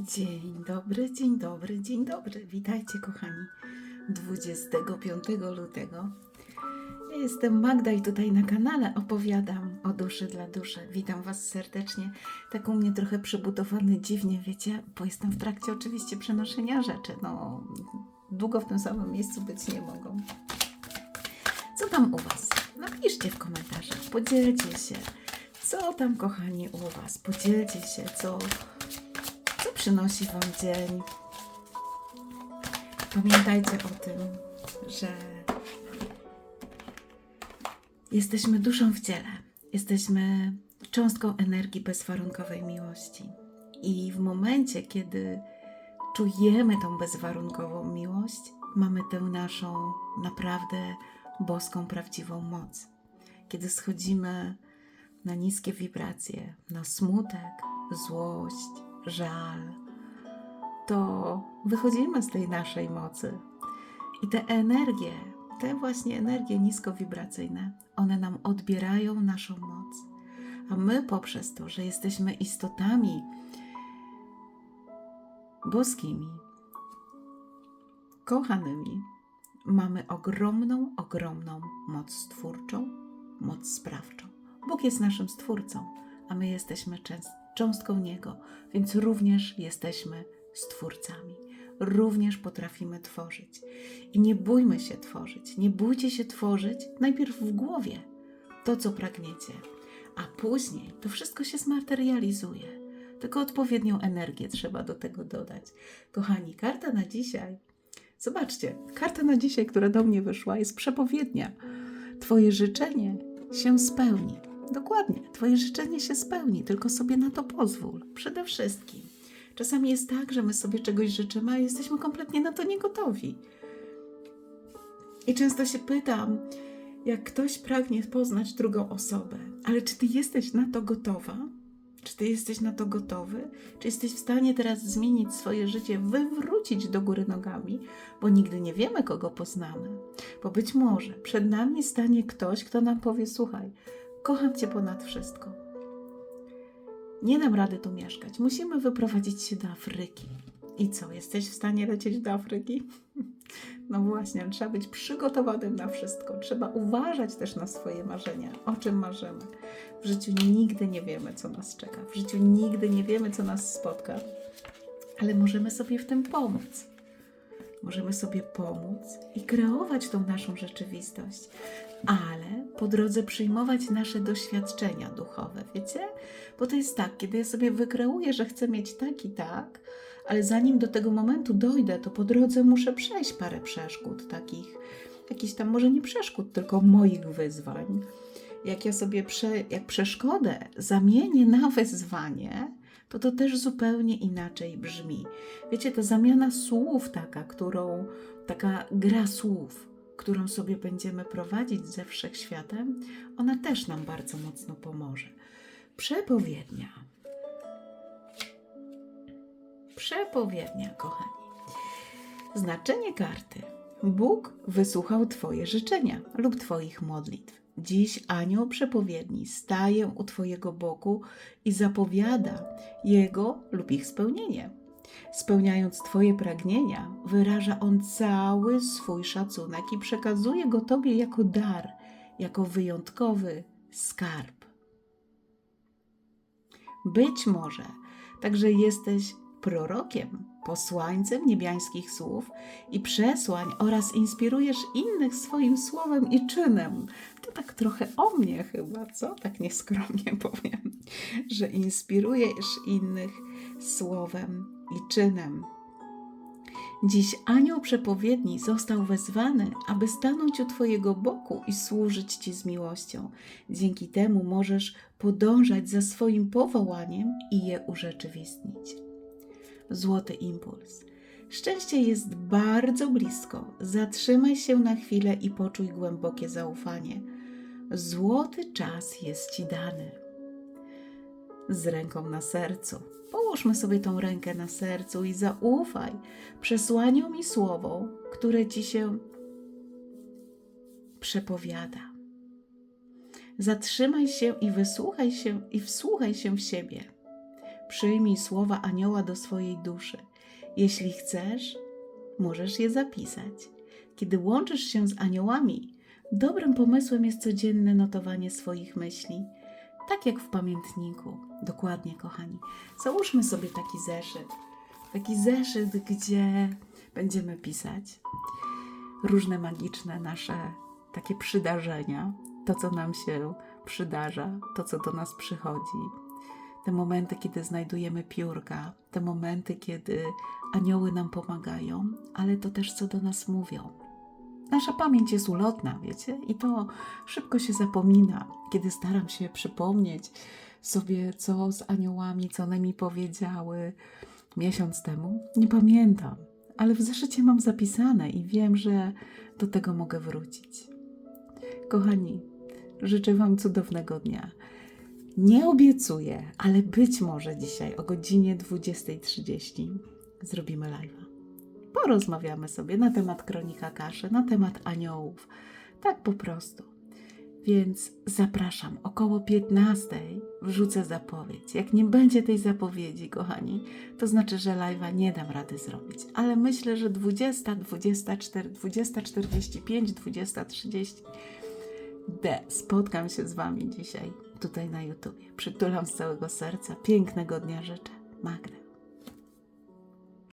Dzień dobry, dzień dobry, dzień dobry. Witajcie, kochani. 25 lutego. Ja jestem Magda i tutaj na kanale opowiadam o duszy dla duszy. Witam Was serdecznie. Tak u mnie trochę przybudowany dziwnie, wiecie, bo jestem w trakcie oczywiście przenoszenia rzeczy. No, długo w tym samym miejscu być nie mogą. Co tam u Was? Napiszcie w komentarzach, podzielcie się. Co tam, kochani, u Was? Podzielcie się, co, co przynosi Wam dzień. Pamiętajcie o tym, że jesteśmy duszą w ciele. Jesteśmy cząstką energii bezwarunkowej miłości. I w momencie, kiedy czujemy tą bezwarunkową miłość, mamy tę naszą naprawdę boską, prawdziwą moc. Kiedy schodzimy na niskie wibracje, na smutek, złość, żal, to wychodzimy z tej naszej mocy. I te energie, te właśnie energie niskowibracyjne, one nam odbierają naszą moc. A my poprzez to, że jesteśmy istotami boskimi, kochanymi, mamy ogromną, ogromną moc stwórczą, moc sprawczą. Bóg jest naszym stwórcą, a my jesteśmy częst- cząstką Niego, więc również jesteśmy stwórcami. Również potrafimy tworzyć. I nie bójmy się tworzyć. Nie bójcie się tworzyć najpierw w głowie to, co pragniecie, a później to wszystko się zmaterializuje. Tylko odpowiednią energię trzeba do tego dodać. Kochani, karta na dzisiaj. Zobaczcie, karta na dzisiaj, która do mnie wyszła, jest przepowiednia. Twoje życzenie się spełni. Dokładnie, Twoje życzenie się spełni, tylko sobie na to pozwól. Przede wszystkim. Czasami jest tak, że my sobie czegoś życzymy, a jesteśmy kompletnie na to niegotowi. I często się pytam, jak ktoś pragnie poznać drugą osobę, ale czy ty jesteś na to gotowa? Czy ty jesteś na to gotowy? Czy jesteś w stanie teraz zmienić swoje życie, wywrócić do góry nogami? Bo nigdy nie wiemy, kogo poznamy. Bo być może przed nami stanie ktoś, kto nam powie: Słuchaj, kocham cię ponad wszystko. Nie dam rady tu mieszkać. Musimy wyprowadzić się do Afryki. I co, jesteś w stanie lecieć do Afryki? No właśnie, trzeba być przygotowanym na wszystko. Trzeba uważać też na swoje marzenia, o czym marzymy. W życiu nigdy nie wiemy, co nas czeka. W życiu nigdy nie wiemy, co nas spotka, ale możemy sobie w tym pomóc. Możemy sobie pomóc i kreować tą naszą rzeczywistość, ale po drodze przyjmować nasze doświadczenia duchowe, wiecie? Bo to jest tak, kiedy ja sobie wykreuję, że chcę mieć tak i tak, ale zanim do tego momentu dojdę, to po drodze muszę przejść parę przeszkód, takich, jakichś tam może nie przeszkód, tylko moich wyzwań. Jak ja sobie prze, jak przeszkodę zamienię na wyzwanie, to to też zupełnie inaczej brzmi. Wiecie, ta zamiana słów taka, którą, taka gra słów, którą sobie będziemy prowadzić ze wszechświatem, ona też nam bardzo mocno pomoże. Przepowiednia. Przepowiednia, kochani. Znaczenie karty. Bóg wysłuchał Twoje życzenia lub Twoich modlitw. Dziś anioł przepowiedni staje u Twojego boku i zapowiada jego lub ich spełnienie. Spełniając Twoje pragnienia, wyraża on cały swój szacunek i przekazuje go Tobie jako dar, jako wyjątkowy skarb. Być może także jesteś prorokiem, posłańcem niebiańskich słów i przesłań oraz inspirujesz innych swoim słowem i czynem. To tak trochę o mnie chyba, co? Tak nieskromnie powiem, że inspirujesz innych słowem i czynem. Dziś anioł przepowiedni został wezwany, aby stanąć u Twojego boku i służyć Ci z miłością. Dzięki temu możesz podążać za swoim powołaniem i je urzeczywistnić. Złoty impuls. Szczęście jest bardzo blisko. Zatrzymaj się na chwilę i poczuj głębokie zaufanie. Złoty czas jest Ci dany. Z ręką na sercu. Połóżmy sobie tą rękę na sercu i zaufaj przesłaniom i słowom, które Ci się przepowiada. Zatrzymaj się i wysłuchaj się i wsłuchaj się w siebie. Przyjmij słowa anioła do swojej duszy. Jeśli chcesz, możesz je zapisać. Kiedy łączysz się z aniołami, dobrym pomysłem jest codzienne notowanie swoich myśli, tak jak w pamiętniku. Dokładnie, kochani. Załóżmy sobie taki zeszyt. Taki zeszyt, gdzie będziemy pisać różne magiczne nasze takie przydarzenia, to co nam się przydarza, to co do nas przychodzi. Te momenty, kiedy znajdujemy piórka, te momenty, kiedy anioły nam pomagają, ale to też co do nas mówią. Nasza pamięć jest ulotna, wiecie, i to szybko się zapomina, kiedy staram się przypomnieć sobie, co z aniołami, co one mi powiedziały miesiąc temu. Nie pamiętam, ale w zeszycie mam zapisane i wiem, że do tego mogę wrócić. Kochani, życzę Wam cudownego dnia. Nie obiecuję, ale być może dzisiaj o godzinie 20.30 zrobimy live'a. Porozmawiamy sobie na temat kronika kaszy, na temat aniołów. Tak po prostu. Więc zapraszam, około 15 wrzucę zapowiedź. Jak nie będzie tej zapowiedzi, kochani, to znaczy, że live'a nie dam rady zrobić. Ale myślę, że 20, 24, 20.45, 20.30 D. Spotkam się z Wami dzisiaj tutaj na YouTubie. Przytulam z całego serca. Pięknego dnia życzę. Magda.